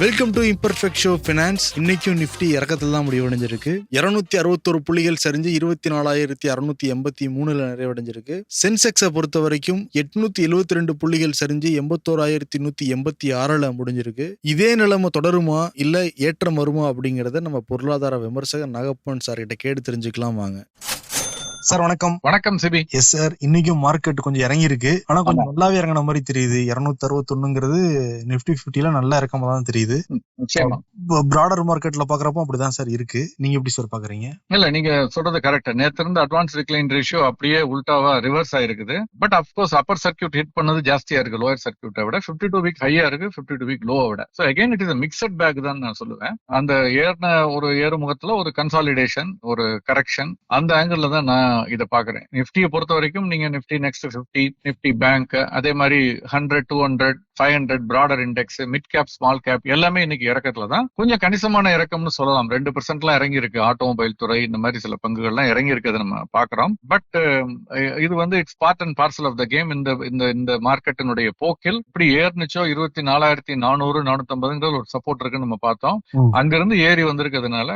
Welcome to imperfect show finance இன்னைக்கும் Nifty இறக்கத்தில் தான் முடிவடைஞ்சிருக்கு இருநூத்தி அறுபத்தொரு புள்ளிகள் சரிஞ்சு இருபத்தி நாலாயிரத்தி அறுநூத்தி எண்பத்தி மூணுல நிறைவடைஞ்சிருக்கு. சென்செக்ஸை பொறுத்த வரைக்கும் எட்நூத்தி எழுபத்தி ரெண்டு புள்ளிகள் சரிஞ்சு எண்பத்தோராயிரத்தி நூத்தி எண்பத்தி ஆறுல முடிஞ்சிருக்கு. இதே நிலைமை தொடருமா? இல்ல ஏற்றம் வருமா? அப்படிங்கறத நம்ம பொருளாதார விமர்சகர் நாகப்பன் சார் கிட்ட கேட்டு தெரிஞ்சுக்கலாம் வாங்க. சார் வணக்கம். வணக்கம் சிபி. Yes sir. இன்னைக்கும் மார்க்கெட் கொஞ்சம் இறங்கி இருக்கு ஆனா கொஞ்சம் நல்லாவே இறங்கின மாதிரி தெரியுது. இருநூத்தி அறுபத்தொன்னுங்கிறது நிப்டி பிப்டில நல்லா இறக்கமா தான் தெரியுது. பிராடர் மார்க்கெட்ல பாக்குறப்போ அப்படிதான் சார் இருக்கு. நீங்க எப்படி சார் பாக்குறீங்க? இல்ல நீங்க சொல்றது கரெக்ட் நேத்து இருந்து அட்வான்ஸ் டிக்ளைன் ரேஷியோ அப்படியே உல்டாவா ரிவர்ஸ் ஆயிருக்குது. But of course upper circuit hit பண்ணது ஜாஸ்தியா இருக்கு. லோயர் சர்க்கியூட்டை விட ஃபிஃப்டி டூ வீக் ஹையா இருக்கு. ஃபிஃப்டி டூ வீக் லோவை விட so again it is mixed bag தான் நான் சொல்லுவேன். அந்த ஏறின ஒரு ஏறுமுகத்துல ஒரு கன்சாலிடேஷன் ஒரு கரெக்ஷன் அந்த ஆங்கிள் தான் நான் இதை பாக்குறேன். நிப்டியை பொறுத்த வரைக்கும் நீங்க Nifty next fifty Nifty bank அதே மாதிரி hundred two hundred five hundred broader index mid cap small cap எல்லாமே இன்னைக்கு இறக்கத்துல தான் கொஞ்சம் கணிசமான இறக்கம்னு சொல்லலாம். ரெண்டு பெர்சென்ட்லாம் இறங்கி இருக்கு ஆட்டோமொபைல் துறை இந்த மாதிரி சில பங்குகள்லாம் இறங்கி இருக்கிறது நம்ம பாக்குறோம் பட் இது வந்து it's part and parcel of the game இந்த இந்த இந்த மார்க்கெட்டினுடைய போக்கில் இப்படி ஏறுனுச்சோ இருபத்தி நாலாயிரத்தி நானூறு நானூத்தி ஒரு சப்போர்ட் இருக்குன்னு நம்ம பார்த்தோம். அங்கிருந்து ஏறி வந்திருக்கிறதுனால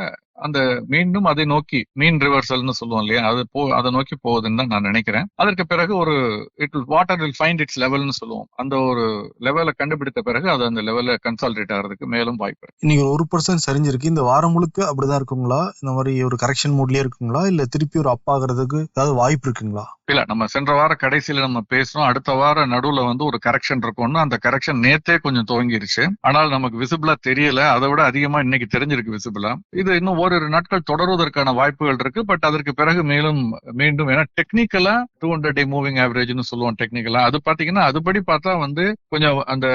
அந்த மீண்டும் அதை நோக்கி மீன் ரிவர்சல்னு சொல்லுவோம் இல்லையா? அது போ அதை நோக்கி போகுதுன்னு தான் நான் நினைக்கிறேன். அதற்கு பிறகு ஒரு it water will find its லெவல்னு சொல்லுவோம். அந்த ஒரு லெவலை கண்டுபிடித்த பிறகு அது அந்த லெவல்ல கன்சால்டேட் ஆகிறதுக்கு மேலும் வாய்ப்பு இன்னைக்கு ஒரு பர்சன்ட் சரிஞ்சிருக்கு. இந்த வாரம் முழுக்க அப்படிதான் இருக்குங்களா? இந்த மாதிரி ஒரு கரெக்ஷன் மூட்லயே இருக்குங்களா? இல்ல திருப்பி ஒரு அப் ஆகுறதுக்கு ஏதாவது வாய்ப்பு இருக்குங்களா? இல்ல நம்ம சென்ற வார கடைசியில நம்ம பேசணும் அடுத்த வார நடுவுல வந்து ஒரு கரெக்ஷன் இருக்கும்னு அந்த கரெக்ஷன் நேத்தே கொஞ்சம் துவங்கிருச்சு. ஆனால் நமக்கு விசிபிளா தெரியல. அதை விட அதிகமா இன்னைக்கு தெரிஞ்சிருக்கு விசிபிளா இது இன்னும் ஓரிரு நாட்கள் தொடருவதற்கான வாய்ப்புகள் இருக்கு. பட் அதற்கு பிறகு மேலும் மீண்டும் ஏன்னா technically two hundred day moving ஆவரேஜ்னு சொல்லுவோம் டெக்னிக்கலா அது பாத்தீங்கன்னா அதுபடி பார்த்தா வந்து கொஞ்சம் அந்த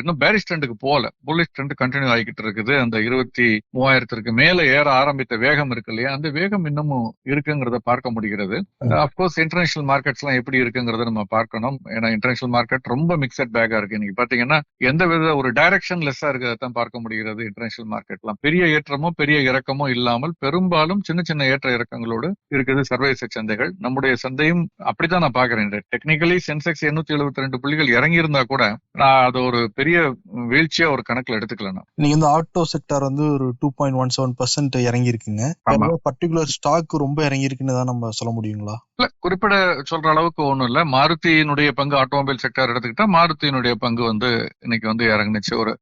இன்னும் பேரிஷ் ட்ரெண்டுக்கு போகல. புல்லிஷ் ட்ரெண்ட் கண்டினியூ ஆகிக்கிட்டு இருக்குது. அந்த இருபத்தி மூவாயிரத்திற்கு மேல ஏற ஆரம்பித்த வேகம் இருக்கு இல்லையா? அந்த வேகம் இன்னமும் இருக்குங்கிறத பார்க்க முடிகிறது. அப்கோர்ஸ் இன்டர்நேஷனல் மார்க்கெட்ஸ் எல்லாம் எப்படி இருக்குங்கிறத நம்ம பார்க்கணும். ஏன்னா இன்டர்நேஷனல் மார்க்கெட் ரொம்ப மிக்சட் பேக்கா இருக்கு. இன்னைக்கு பாத்தீங்கன்னா எந்த வித ஒரு டைரக்ஷன் லெஸ்ஸா இருக்கிறதான் பார்க்க முடிகிறது இன்டர்நேஷனல் மார்க்கெட்லாம் பெரிய ஏற்றமோ பெரிய இறக்கமோ இல்லாமல் பெரும்பாலும் சின்ன சின்ன ஏற்ற இறக்கங்களோடு இருக்குது சர்வதேச சந்தைகள். நம்முடைய சந்தையும் அப்படித்தான் நான் பாக்குறேன் டெக்னிக்கலி சென்செக்ஸ் எண்ணூத்தி எழுபத்தி ரெண்டு புள்ளிகள் இறங்கி இருந்தா கூட நான் அது ஒரு பெரிய வீழ்ச்சியா ஒரு கணக்குல எடுத்துக்கல நான் இன்னைக்கு வந்து ஆட்டோ செக்டார் வந்து ஒரு two point one seven percent இறங்கி இருக்குங்க. பர்டிகுலர் ஸ்டாக் ரொம்ப இறங்கி இருக்குன்னு தான் நம்ம சொல்ல முடியுங்களா? குறிப்பிட சொல்ற அளவுக்கு ஒண்ணும் இல்ல. மாருதியினுடைய பங்கு ஆட்டோமொபைல் செக்டர் எடுத்துக்கிட்டா மாருதியினுடைய பங்கு வந்து இன்னைக்கு வந்து இறங்குனுச்சு. ஒரு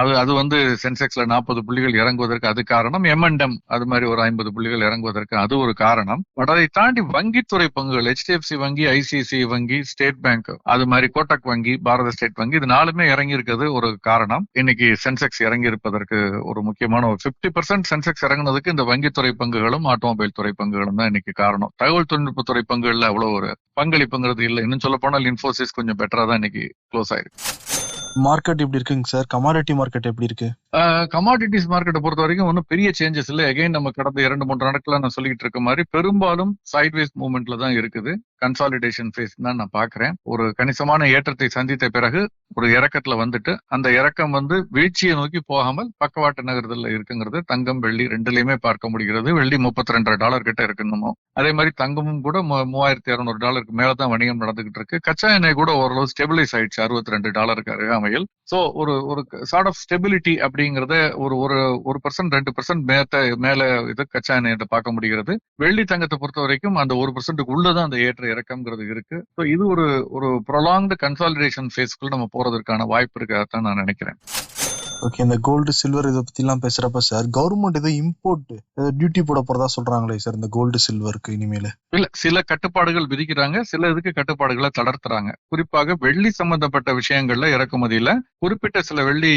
அது அது வந்து சென்செக்ஸ்ல நாற்பது புள்ளிகள் இறங்குவதற்கு அது காரணம். எம்என்டம் அது மாதிரி ஒரு ஐம்பது புள்ளிகள் இறங்குவதற்கு அது ஒரு காரணம். பட் அதை தாண்டி வங்கித்துறை பங்குகள் ஹெச்டிஎஃப்சி வங்கி ஐசிசி வங்கி ஸ்டேட் பேங்க் அது மாதிரி கோட்டக் வங்கி பாரத ஸ்டேட் வங்கி இது நாலுமே இறங்கி இருக்கிறது ஒரு காரணம். இன்னைக்கு சென்செக்ஸ் இறங்கி இருப்பதற்கு ஒரு முக்கியமான ஒரு 50% பர்சன்ட் சென்செக்ஸ் இறங்குனதுக்கு இந்த வங்கித்துறை பங்குகளும் ஆட்டோமொபைல் துறை பங்குகளும் தான் இன்னைக்கு காரணம். தகவல் தொழில்நுட்பத்துறை பங்குகள்ல அவ்வளவு ஒரு பங்களிப்புங்கிறது இல்லை. இன்னும் சொல்ல போனால் இன்ஃபோசிஸ் கொஞ்சம் பெட்டரா தான் இன்னைக்கு க்ளோஸ் ஆயிருக்கு. மார்க்கெட் எப்படி இருக்குங்க சார் கமாடிட்டி மார்க்கெட் எப்படி இருக்கு? கமாடிட்டிஸ் மார்க்கெட்டை பொறுத்த வரைக்கும் ஒன்றும் பெரிய சேஞ்சஸ் இல்லை. எகைன் நம்ம கடந்த இரண்டு மூன்று நாட்களா நான் சொல்லிட்டு இருக்க மாதிரி பெரும்பாலும் சைட்வேஸ் மூவ்மெண்ட்ல தான் இருக்குது. கன்சாலிடேஷன் ஃபேஸ் தான் நான் பாக்குறேன் ஒரு கணிசமான ஏற்றத்தை சந்தித்த பிறகு ஒரு இறக்கத்துல வந்துட்டு அந்த இறக்கம் வந்து வீழ்ச்சியை நோக்கி போகாமல் பக்கவாட்டு நகரத்தில் இருக்குங்கிறது தங்கம் வெள்ளி ரெண்டுலயுமே பார்க்க முடிகிறது. வெள்ளி முப்பத்தி ரெண்டரை டாலர் கிட்ட இருக்குன்னு அதே மாதிரி தங்கமும் கூட மூவாயிரத்தி இரநூறு டாலருக்கு மேலதான் வணிகம் நடந்துகிட்டு இருக்கு. கச்சா எண்ணெய் கூட ஓரளவு ஸ்டெபிலைஸ் ஆயிடுச்சு. அறுபத்தி ரெண்டு டாலருக்கு அருகாமையில் ஸோ ஒரு ஒரு சார்ட் ஆஃப் ஸ்டெபிலிட்டி அப்படிங்கறத ஒரு ஒரு ஒரு பர்சன்ட் ரெண்டு பர்சன்ட் மேத்த மேல இது கச்சா எண்ணெய் பார்க்க முடிகிறது. வெள்ளி தங்கத்தை பொறுத்த வரைக்கும் அந்த ஒரு பர்சன்ட்டுக்கு உள்ளதான் அந்த ஏற்ற இறக்கம்ங்கிறது இருக்கு. ஸோ இது ஒரு ஒரு ப்ரொலாங்டு கன்சாலிடேஷன் ஃபேஸ்க்குள் நம்ம போறதற்கான வாய்ப்பு இருக்கிறதான் நான் நினைக்கிறேன். ஓகே இந்த கோல்டு சில்வர் இதை பத்தி எல்லாம் பேசுறப்ப சார் கவர்மெண்ட் ஏதோ இம்போர்ட் ஏதோ டியூட்டி போட போறதா சொல்றாங்களே சார் இந்த கோல்டு சில்வருக்கு இனிமேல? இல்ல சில கட்டுப்பாடுகள் விதிக்கிறாங்க சில இதுக்கு கட்டுப்பாடுகளை தளர்த்துறாங்க. குறிப்பாக வெள்ளி சம்பந்தப்பட்ட விஷயங்கள்ல இறக்குமதியில குறிப்பிட்ட சில வெள்ளி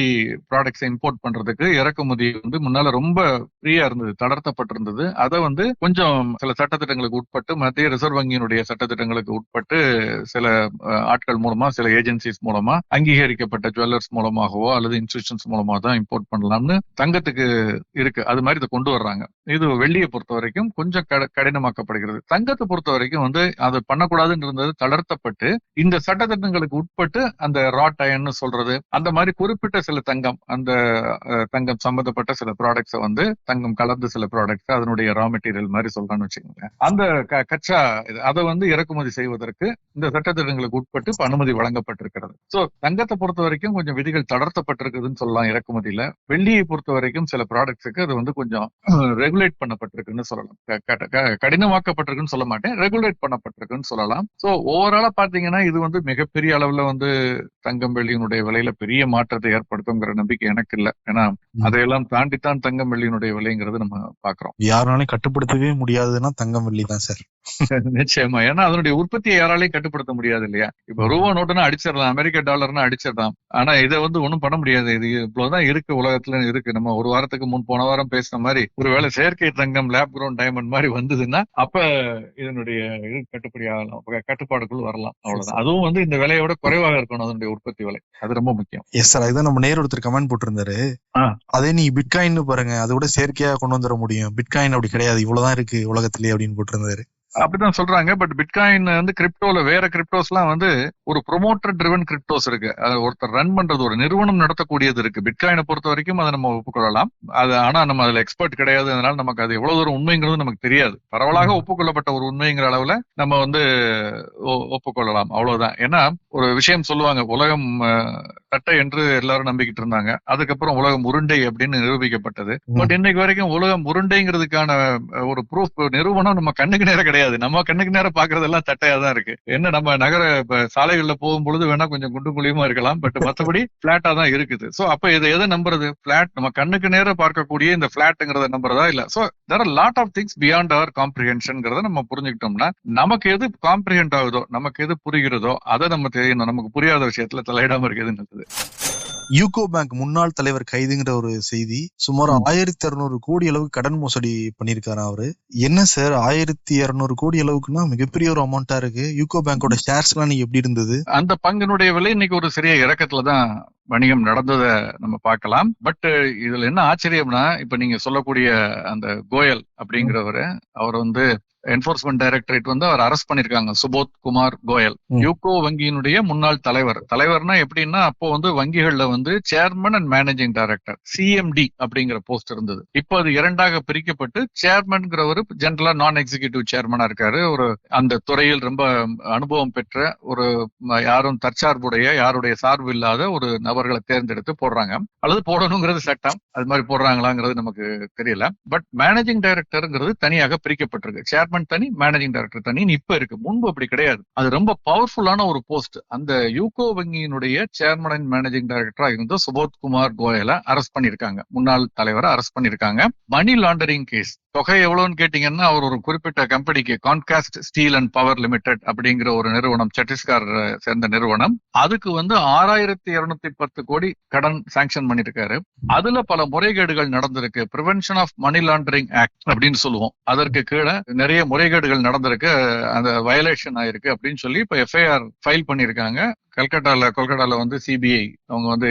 ப்ராடக்ட்ஸ் இம்போர்ட் பண்றதுக்கு இறக்குமதி வந்து முன்னால ரொம்ப ஃப்ரீயா இருந்தது தளர்த்தப்பட்டிருந்தது. அதை வந்து கொஞ்சம் சில சட்டத்திட்டங்களுக்கு உட்பட்டு மத்திய ரிசர்வ் வங்கியினுடைய சட்டத்திட்டங்களுக்கு உட்பட்டு சில ஆட்கள் மூலமா சில ஏஜென்சிஸ் மூலமா அங்கீகரிக்கப்பட்ட ஜுவல்லர்ஸ் மூலமாகவோ அல்லது இன்ஸ்டிடியூஷன்ஸ் மூலமா தான் இம்போர்ட் பண்ணலாம்னு தங்கத்துக்கு இருக்கு. அது மாதிரி இதை கொண்டு வர்றாங்க. இது வெள்ளியை பொறுத்த வரைக்கும் கொஞ்சம் கட- கடினமாக்கப்படுகிறது. தங்கத்தை பொறுத்த வரைக்கும் வந்து அது பண்ணக்கூடாதுன்னு இருந்தது தளர்த்தப்பட்டு இந்த சட்டத்திட்டங்களுக்கு உட்பட்டு அந்த ராட் அயன்னு சொல்றது அந்த மாதிரி குறிப்பிட்ட சில தங்கம் அந்த தங்கம் சம்பந்தப்பட்ட சில ப்ராடக்ட்ஸை வந்து தங்கம் கலந்து சில ப்ராடக்ட்ஸ் அதனுடைய ரா மெட்டீரியல் மாதிரி சொல்றான்னு வச்சுக்கோங்க அந்த க- கச்சா அதை வந்து இறக்குமதி செய்வதற்கு இந்த சட்டத்திட்டங்களுக்கு உட்பட்டு அனுமதி வழங்கப்பட்டிருக்கிறது. சோ தங்கத்தை பொறுத்த வரைக்கும் கொஞ்சம் விதிகள் தளர்த்தப்பட்டிருக்குதுன்னு சொல்லலாம். இறக்குமதியில. வெள்ளியை பொறுத்த வரைக்கும் சில ப்ராடக்ட்ஸுக்கு அது வந்து கொஞ்சம் ரெகுலேட் பண்ணப்பட்டிருக்குன்னு சொல்லலாம். கடினமாக்கப்பட்டிருக்குன்னு சொல்ல மாட்டேன். ரெகுலேட் பண்ணப்பட்டிருக்குன்னு சொல்லலாம். சோ ஓவராலா பாத்தீங்கன்னா இது வந்து மிகப்பெரிய அளவுல வந்து தங்கம் வெள்ளியினுடைய விலையில பெரிய மாற்றத்தை ஏற்படுத்துங்கிற நம்பிக்கை எனக்கு இல்ல. ஏன்னா அதையெல்லாம் தாண்டித்தான் தங்கம் வெள்ளியினுடைய விலைங்கிறது நம்ம பாக்குறோம். யாராலையும் கட்டுப்படுத்தவே முடியாதுன்னா தங்கம் வெள்ளி தான் சார். நிச்சயமா. ஏன்னா அதனுடைய உற்பத்தியை யாராலையும் கட்டுப்படுத்த முடியாது இல்லையா? இப்ப ரூபா நோட்டுனா அடிச்சிடலாம் அமெரிக்க டாலர்னா அடிச்சிடலாம். ஆனா இதை வந்து ஒண்ணும் பண்ண முடியாது. இது இவ்வளவுதான் இருக்கு உலகத்துல இருக்கு. நம்ம ஒரு வாரத்துக்கு முன் போன வாரம் பேசின மாதிரி ஒருவேளை செயற்கை தங்கம் லேப் கிரவுண்ட் டைமண்ட் மாதிரி வந்ததுன்னா அப்ப இதனுடைய இது கட்டுப்படி ஆகலாம். கட்டுப்பாடுக்குள் வரலாம். அவ்வளவுதான். அதுவும் வந்து இந்த விலையோட குறைவாக இருக்கணும் அதனுடைய உற்பத்தி விலை. அது ரொம்ப முக்கியம். எஸ் சார் அதுதான் நம்ம நேர் ஒருத்தர் கமெண்ட் போட்டிருந்தாரு. அதே நீ பிட்காயின் பாருங்க. அதை விட செயற்கையா கொண்டு வந்துட முடியும். பிட்காயின் அப்படி கிடையாது. இவ்வளவுதான் இருக்கு உலகத்திலேயே அப்படின்னு போட்டிருந்தாரு. அப்படிதான் சொல்றாங்க. பட் பிட்காயின் வந்து கிரிப்டோல வேற கிரிப்டோஸ் எல்லாம் வந்து ஒரு ப்ரொமோட்டர் ட்ரிவன் கிரிப்டோஸ் இருக்கு. ஒருத்தர் ரன் பண்றது ஒரு நிறுவனம் நடத்தக்கூடியது இருக்கு. பிட்காயினை பொறுத்த வரைக்கும் அதை நம்ம ஒப்புக்கொள்ளலாம். அது ஆனா நம்ம அதுல எக்ஸ்பர்ட் கிடையாது. அதனால நமக்கு அது எவ்வளவு தூரம் உண்மைங்கிறது நமக்கு தெரியாது. பரவலாக ஒப்புக்கொள்ளப்பட்ட ஒரு உண்மைங்கிற அளவுல நம்ம வந்து ஒப்புக்கொள்ளலாம். அவ்வளவுதான். ஏன்னா ஒரு விஷயம் சொல்லுவாங்க உலகம் தட்டை என்று எல்லாரும் நம்பிக்கிட்டு இருந்தாங்க. அதுக்கப்புறம் உலகம் உருண்டை அப்படின்னு நிரூபிக்கப்பட்டது. பட் இன்னைக்கு வரைக்கும் உலகம் உருண்டைங்கிறதுக்கான ஒரு ப்ரூஃப் நிறுவனம் நம்ம கண்ணுக்கு நேரம் கிடையாது. நம்ம கண்ணுக்கு நேரம் பாக்குறதெல்லாம் தட்டையா தான் இருக்கு. என்ன நம்ம நகர சாலைகள்ல போகும் பொழுது வேணா கொஞ்சம் குண்டு குழியுமா இருக்கலாம். பட் மத்தபடி பிளாட்டா தான் இருக்குது. சோ அப்ப இதை எதை நம்புறது? பிளாட் நம்ம கண்ணுக்கு நேரம் பார்க்கக்கூடிய இந்த பிளாட்ங்கிறத நம்புறதா இல்ல? So there are lot of things beyond our காம்ப்ரிஹென்ஷன்ங்கிறத நம்ம புரிஞ்சுக்கிட்டோம்னா நமக்கு எது காம்ப்ரிஹெண்ட் ஆகுதோ நமக்கு எது புரிகிறதோ அதை நம்ம தெரியணும் நமக்கு புரியாத விஷயத்துல தலையிடாம இருக்கிறது நல்லது. யூகோ பேங்க் முன்னாள் தலைவர் கைதுங்கிற ஒரு செய்தி சுமார். ஆயிரத்தி இருநூறு கோடி அளவுக்கு கடன் மோசடி பண்ணிருக்காராம் அவரு? என்ன சார் ஆயிரத்தி இருநூறு கோடி அளவுக்குன்னா மிகப்பெரிய ஒரு அமௌண்டா இருக்கு. யூகோ பேங்கோட ஷேர்ஸ் எல்லாம் எப்படி இருந்தது? அந்த பங்கினுடைய விலை இன்னைக்கு ஒரு சிறிய இறக்கத்துல தான் வணிகம் நடந்ததை நம்ம பார்க்கலாம். பட் இதுல என்ன ஆச்சரியம்னா இப்ப நீங்க சொல்லக்கூடிய அந்த கோயல் அப்படிங்கிறவரு அவர் வந்து என்போர்ஸ்மெண்ட் டைரக்டரேட் வந்து அவர் அரெஸ்ட் பண்ணிருக்காங்க. சுபோத் குமார் கோயல். யூகோ வங்கியினுடைய முன்னாள் தலைவர். தலைவர்னா எப்படின்னா அப்போ வந்து வங்கிகள்ல வந்து chairman and managing director CMD அப்படிங்கிற போஸ்ட் இருந்தது. இப்போ அது இரண்டாக பிரிக்கப்பட்டு சேர்மன்ங்கிறவர் ஜெனரலா நான் எக்ஸிகியூட்டிவ் சேர்மனா இருக்காரு. ஒரு அந்த துறையில் ரொம்ப அனுபவம் பெற்ற ஒரு யாரும் தற்சார்புடைய யாருடைய சார்பு இல்லாத ஒரு அவர்களை தேர்ந்தெடுத்து போடுறாங்க. அல்லது போடணுங்கிறது சட்டம். அது மாதிரி போடுறாங்களாங்கிறது நமக்கு தெரியல. பட் மேனேஜிங் டைரக்டர்ங்கிறது தனியாக பிரிக்கப்பட்டிருக்கு. சேர்மன் தனி மேனேஜிங் டைரக்டர் தனி. இப்ப இருக்கு. முன்பு அப்படி கிடையாது. அது ரொம்ப பவர்ஃபுல்லான ஒரு போஸ்ட் அந்த யூகோ வங்கியினுடைய சேர்மன் அண்ட் மேனேஜிங் டைரக்டரா இருந்த சுபோத் குமார் கோயலை அரெஸ்ட் பண்ணிருக்காங்க முன்னாள் தலைவரை அரெஸ்ட் பண்ணிருக்காங்க மணி லாண்டரிங் கேஸ் தொகை எவ்வளவுன்னு கேட்டீங்கன்னா அவர் ஒரு குறிப்பிட்ட கம்பெனிக்கு Concast steel and power limited அப்படிங்கிற ஒரு நிறுவனம் சத்தீஸ்கர் சேர்ந்த நிறுவனம். அதுக்கு வந்து ஆறாயிரத்தி இருநூத்தி பத்து கோடி கடன் சாங்ஷன் பண்ணிருக்காரு. அதுல பல முறைகேடுகள் நடந்திருக்கு. Prevention of money laundering act அப்படின்னு சொல்லுவோம். அதற்கு கீழே நிறைய முறைகேடுகள் நடந்திருக்கு. அந்த வயலேஷன் ஆயிருக்கு அப்படின்னு சொல்லி இப்ப எஃப்ஐஆர் ஃபைல் பண்ணிருக்காங்க. கல்கட்டால கொல்கட்டால வந்து சிபிஐ அவங்க வந்து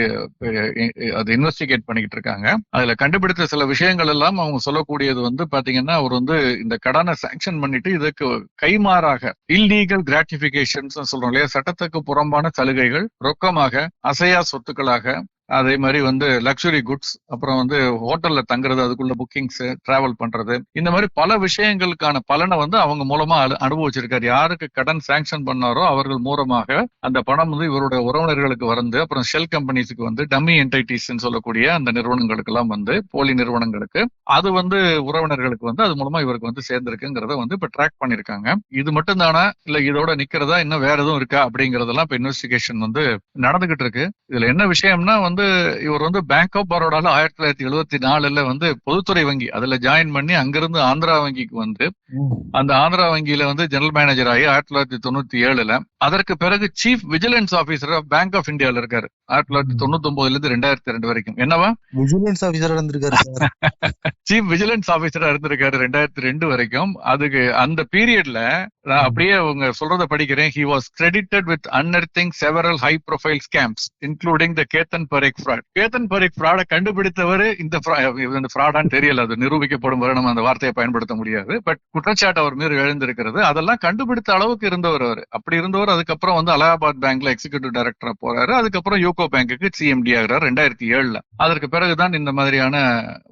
அது இன்வெஸ்டிகேட் பண்ணிக்கிட்டு இருக்காங்க. அதுல கண்டுபிடித்த சில விஷயங்கள் எல்லாம் அவங்க சொல்லக்கூடியது வந்து பாத்தீங்கன்னா அவர் வந்து இந்த கடனை சாங்ஷன் பண்ணிட்டு இதுக்கு கைமாறாக இல்லீகல் கிராட்டிபிகேஷன்ஸ் சொல்றோம் இல்லையா? சட்டத்துக்கு புறம்பான சலுகைகள் ரொக்கமாக அசையா சொத்துக்களாக அதே மாதிரி வந்து லக்ஸுரி குட்ஸ் அப்புறம் வந்து ஹோட்டல்ல தங்குறது அதுக்குள்ள புக்கிங்ஸ் டிராவல் பண்றது. இந்த மாதிரி பல விஷயங்களுக்கான பலனை வந்து அவங்க மூலமா அனு- அனுபவிச்சிருக்காரு. யாருக்கு கடன் சாங்ஷன் பண்ணாரோ அவர்கள் மூலமாக அந்த பணம் வந்து இவருடைய உறவினர்களுக்கு வந்து அப்புறம் ஷெல் கம்பெனிஸுக்கு வந்து டம்மி என்டைட்டிஸ் சொல்லக்கூடிய அந்த நிறுவனங்களுக்கு எல்லாம் வந்து போலி நிறுவனங்களுக்கு அது வந்து உறவினர்களுக்கு வந்து அது மூலமா இவருக்கு வந்து சேர்ந்திருக்குங்கிறத வந்து இப்ப ட்ராக் பண்ணிருக்காங்க. இது மட்டும் தானா? இல்ல இதோட நிக்கிறதா? இன்னும் வேற எதுவும் இருக்கா? அப்படிங்கறதெல்லாம் இப்ப இன்வெஸ்டிகேஷன் வந்து நடந்துகிட்டு இருக்கு. இதுல என்ன விஷயம்னா வந்து இவர் வந்து பேங்க் ஆஃப் பரோடால ஆயிரத்தி தொள்ளாயிரத்தி எழுபத்தி நாலுல வந்து பொதுத்துறை வங்கி அதுல ஜாயின் பண்ணி அங்கிருந்து ஆந்திரா வங்கிக்கு வந்து அந்த ஆந்திரா வங்கியில வந்து ஜெனரல் மேனேஜர் ஆகி ஆயிரத்தி தொள்ளாயிரத்தி தொண்ணூத்தி ஏழுல அதற்கு பிறகு chief vigilance officer bank of இந்தியால இருக்காரு. ஆயிரத்தி தொள்ளாயிரத்தி தொண்ணூத்தி ஒன்பதுல இருந்து ரெண்டாயிரத்தி ரெண்டு வரைக்கும். என்னவா? விஜிலன்ஸ் ஆபீசரா இருந்திருக்காரு சீஃப் விஜிலன்ஸ் ஆபீசரா இருந்திருக்காரு ரெண்டாயிரத்தி ரெண்டு வரைக்கும். அதுக்கு அந்த பீரியட்ல நான் அப்படியே அவங்க சொல்றத படிக்கிறேன். He was credited with unearthing several high profile scams including the Ketan Parekh fraud Ketan Parekh ஃப்ராட கண்டுபிடித்தவர் இந்த ஃப்ராடான்னு தெரியல. அது நிரூபிக்கப்படும் வரை நம்ம அந்த வார்த்தையை பயன்படுத்த முடியாது. பட் குற்றச்சாட்டு அவர் மீது எழுந்திருக்கிறது. அதெல்லாம் கண்டுபிடித்த அளவுக்கு இருந்தவர் அவர். அப்படி இருந்தவர் அதுக்கப்புறம் வந்து அலகாபாத் பேங்க்ல எக்ஸிகியூட்டிவ் டைரக்டரா போறாரு. அதுக்கப்புறம் யூகோ பேங்க்குக்கு சிஎம்டி ஆகிறார் ரெண்டாயிரத்தி ஏழுல. அதற்கு பிறகுதான் இந்த மாதிரியான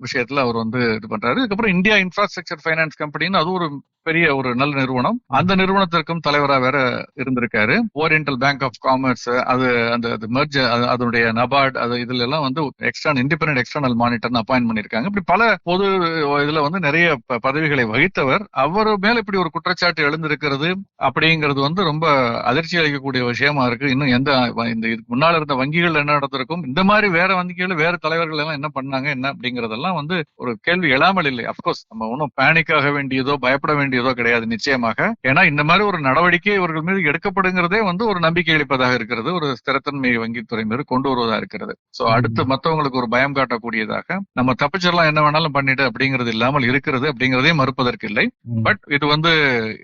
விஷயத்துல அவர் வந்து இது பண்றாரு. அதுக்கப்புறம் இந்தியா இன்ஃப்ராஸ்ட்ரக்சர் ஃபைனான்ஸ் கம்பெனின்னு அது ஒரு பெரிய ஒரு நல்ல நிறுவனம். அந்த நிறுவனத்திற்கும் தலைவரா வேற இருந்திருக்காரு. ஓரியன்டல் பேங்க் ஆஃப் காமர்ஸ் அது அந்த மெர்ஜ் அதனுடைய நபார்ட் அது இதுல எல்லாம் வந்து எக்ஸ்டர்னல் இண்டிபெண்டன்ட் எக்ஸ்டர்னல் மானிட்டர்னு அப்பாயின்ட் பண்ணிருக்காங்க இப்படி பல பொது இதுல வந்து நிறைய ப- பதவிகளை வகித்தவர். அவர் மேல இப்படி ஒரு குற்றச்சாட்டு எழுந்திருக்கிறது அப்படிங்கிறது வந்து ரொம்ப அதிர்ச்சி அளிக்கக்கூடிய விஷயமா இருக்கு. இன்னும் எந்த இந்த இதுக்கு முன்னால இருந்த வங்கிகள் என்ன நடந்திருக்கும்? இந்த மாதிரி வேற வங்கிகள் வேற தலைவர்கள் எல்லாம் என்ன பண்ணாங்க என்ன அப்படிங்கறதெல்லாம் வந்து ஒரு கேள்வி எழாமல் இல்லை. அப்கோர்ஸ் நம்ம ஒன்றும் பேனிக் ஆக வேண்டியதோ பயப்பட வேண்டியதோ கிடையாது நிச்சயமாக. ஏன்னா இந்த மாதிரி ஒரு நடவடிக்கை இவர்கள் மீது எடுக்கப்படுங்கிறதே வந்து ஒரு நம்பிக்கை அளிப்பதாக இருக்கிறது. ஒரு ஸ்திரத்தன்மை வங்கித்துறை மீது கொண்டு வருவதா இருக்கிறது. சோ அடுத்து மத்தவங்களுக்கு ஒரு பயம் காட்டக்கூடியதாக நம்ம தப்பிச்சிடலாம் என்ன வேணாலும் பண்ணிட்டு அப்படிங்கிறது இல்லாமல் இருக்கிறது அப்படிங்கிறதே மறுப்பதற்கு இல்லை பட் இது வந்து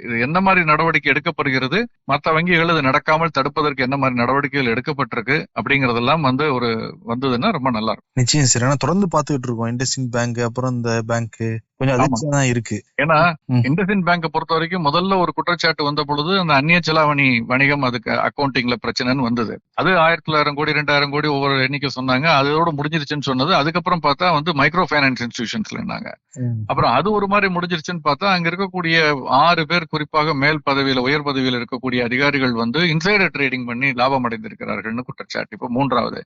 இது என்ன மாதிரி நடவடிக்கை எடுக்கப்படுகிறது? மற்ற வங்கிகள் இது நடக்காமல் தடுப்பதற்கு என்ன மாதிரி நடவடிக்கைகள் எடுக்கப்பட்டிருக்கு அப்படிங்கறதெல்லாம் வந்து ஒரு வந்ததுன்னா ரொம்ப நல்லா இருக்கும். நிச்சயம் சார். ஏன்னா தொடர்ந்து பாத்துக்கிட்டு இருக்கோம். இண்டஸ்இன் பேங்க் அப்புறம் இந்த பேங்க் கொஞ்சம். அதிர்ச்சியா தான் இருக்கு. ஏன்னா. இண்டஸ்இன் பேங்கை பொறுத்த வரைக்கும் முதல்ல ஒரு குற்றச்சாட்டு வந்த பொழுது அந்த அந்நிய செலாவணி வணிகம் அதுக்கு அக்கௌண்டிங்ல பிரச்சனைன்னு வந்தது. அது ஆயிரத்தி தொள்ளாயிரம் கோடி ரெண்டாயிரம் கோடி ஒவ்வொரு எண்ணிக்கை சொன்னாங்க. அதோட முடிஞ்சிருச்சுன்னு சொன்னது. அதுக்கப்புறம் பார்த்தா வந்து மைக்ரோ ஃபைனான்ஸ் இன்ஸ்டிடியூஷன்ஸ்ல அப்புறம் அது ஒரு மாதிரி முடிஞ்சிருச்சுன்னு பார்த்தா அங்க இருக்கக்கூடிய ஆறு பேர் குறிப்பாக மேல் பதவியில உயர் பதவியில இருக்கக்கூடிய அதிகாரிகள் வந்து இன்சைடர் ட்ரேடிங் பண்ணி லாபம் அடைந்திருக்கிறார்கள்னு குற்றச்சாட்டு. இப்ப மூன்றாவது.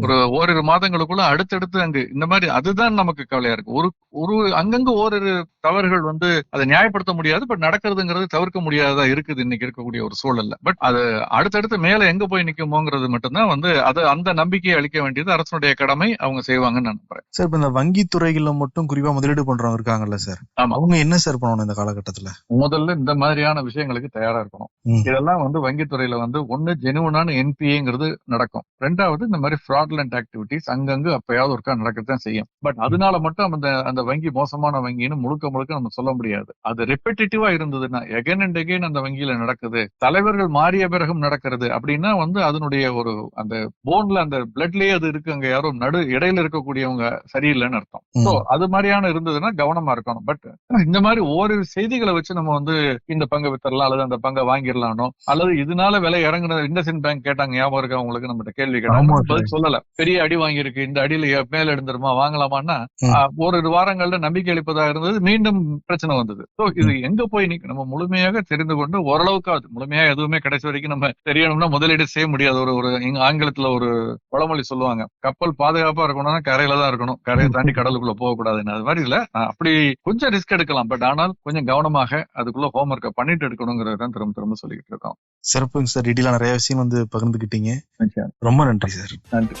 ஒரு ஓரிரு மாதங்களுக்குள்ள அடுத்தடுத்து அங்கு இந்த மாதிரி அதுதான் நமக்கு கவலையா இருக்கு. ஒரு ஒரு அங்கங்க ஓரிரு தவறுகள் வந்து அதை நியாயப்படுத்த முடியாது பட் நடக்கிறதுங்கிறது தவிர்க்க முடியாததா இருக்குது இன்னைக்கு இருக்கக்கூடிய ஒரு சூழல்ல பட் அது அடுத்தடுத்து மேல எங்க போய் நிக்குமோங்கிறது மட்டும்தான் வந்து அது அந்த நம்பிக்கையை அளிக்க வேண்டியது அரசனுடைய கடமை அவங்க செய்வாங்கன்னு நான் நம்புறேன் சார் இப்ப இந்த வங்கி துறைகள்ல மட்டும் குறிப்பா முதலீடு பண்றவங்க இருக்காங்கல்ல சார் ஆமா. அவங்க என்ன சார் பண்ணணும் இந்த காலகட்டத்துல முதல்ல இந்த மாதிரியான விஷயங்களுக்கு தயாரா இருக்கணும். இதெல்லாம் வந்து வங்கித்துறையில வந்து ஒண்ணு ஜெனுவனான என்பிஏங்கிறது நடக்கும். ரெண்டாவது இந்த மாதிரி ஃப்ராட்லண்ட் ஆக்டிவிட்டிஸ் அங்கங்க அப்பயாவது ஒருக்கா நடக்கத்தான் செய்யும். பட் அதனால மட்டும் அந்த அந்த வங்கி மோசமான வங்கின்னு முழுக்க முழுக்க நம்ம சொல்ல முடியாது. அது ரெப்பிட்டேட்டிவா இருந்ததுன்னா எகைன் அண்ட் எகைன் அந்த வங்கியில நடக்குது. தலைவர்கள் மாறிய பிறகும் நடக்கிறது அப்படின்னா வந்து அதனுடைய ஒரு அந்த போன்ல அந்த பிளட்லயே அது இருக்கு அங்க யாரோ நடு இடையில இருக்கக்கூடியவங்க சரியில்லைன்னு அர்த்தம். சோ அது மாதிரியான இருந்ததுன்னா கவனமா இருக்கணும். பட் இந்த மாதிரி ஓரிரு செய்திகளை வச்சு நம்ம வந்து இந்த பங்கை வித்தரலாம் அல்லது அந்த பங்கை வாங்கிடலானோ அல்லது இதனால விலை இறங்குன இண்டஸ்இன் பேங்க் கேட்டாங்க ஞாபகம் இருக்கா உங்களுக்கு? நம்மகிட்ட கேள்வி கேட்டாங்க. சொல்லல. பெரிய அடி வாங்கியிருக்கு. இந்த அடியில மேல எழுந்துருமா வாங்கலாமான்னா ஓரிரு வாரங்கள்ல நம்பிக்கை அளிப்பதாக இருந்தது. மீண்டும் பிரச்சனை வந்தது. சோ இது எங்க போய் நிக்க நம்ம முழுமையாக தெரிந்து கொண்டு ஓரளவுக்காவது முழுமையா எதுவுமே கடைசி வரைக்கும் நம்ம தெரியணும்னா முதலீடு செய்ய முடியாது. ஒரு ஒரு ஆங்கிலத்துல ஒரு பழமொழி சொல்லுவாங்க. கப்பல் பாதுகாப்பா இருக்கணும்னா கரையில தான் இருக்கணும். கரையை தாண்டி கடலுக்குள்ள போக கூடாதுன்னு அது மாதிரி இல்ல. அப்படி கொஞ்சம் ரிஸ்க் எடுக்கலாம். பட் ஆனால் கொஞ்சம் கவனமாக அதுக்குள்ள ஹோம்ஒர்க்கை பண்ணிட்டு எடுக்கணுங்கிறத தான் திரும்ப திரும்ப சொல்லிக்கிட்டு இருக்கோம் சிறப்புங்க சார் டீட்டெயிலா நிறைய விஷயம் வந்து பகிர்ந்துக்கிட்டீங்க. ரொம்ப நன்றி சார் நன்றி.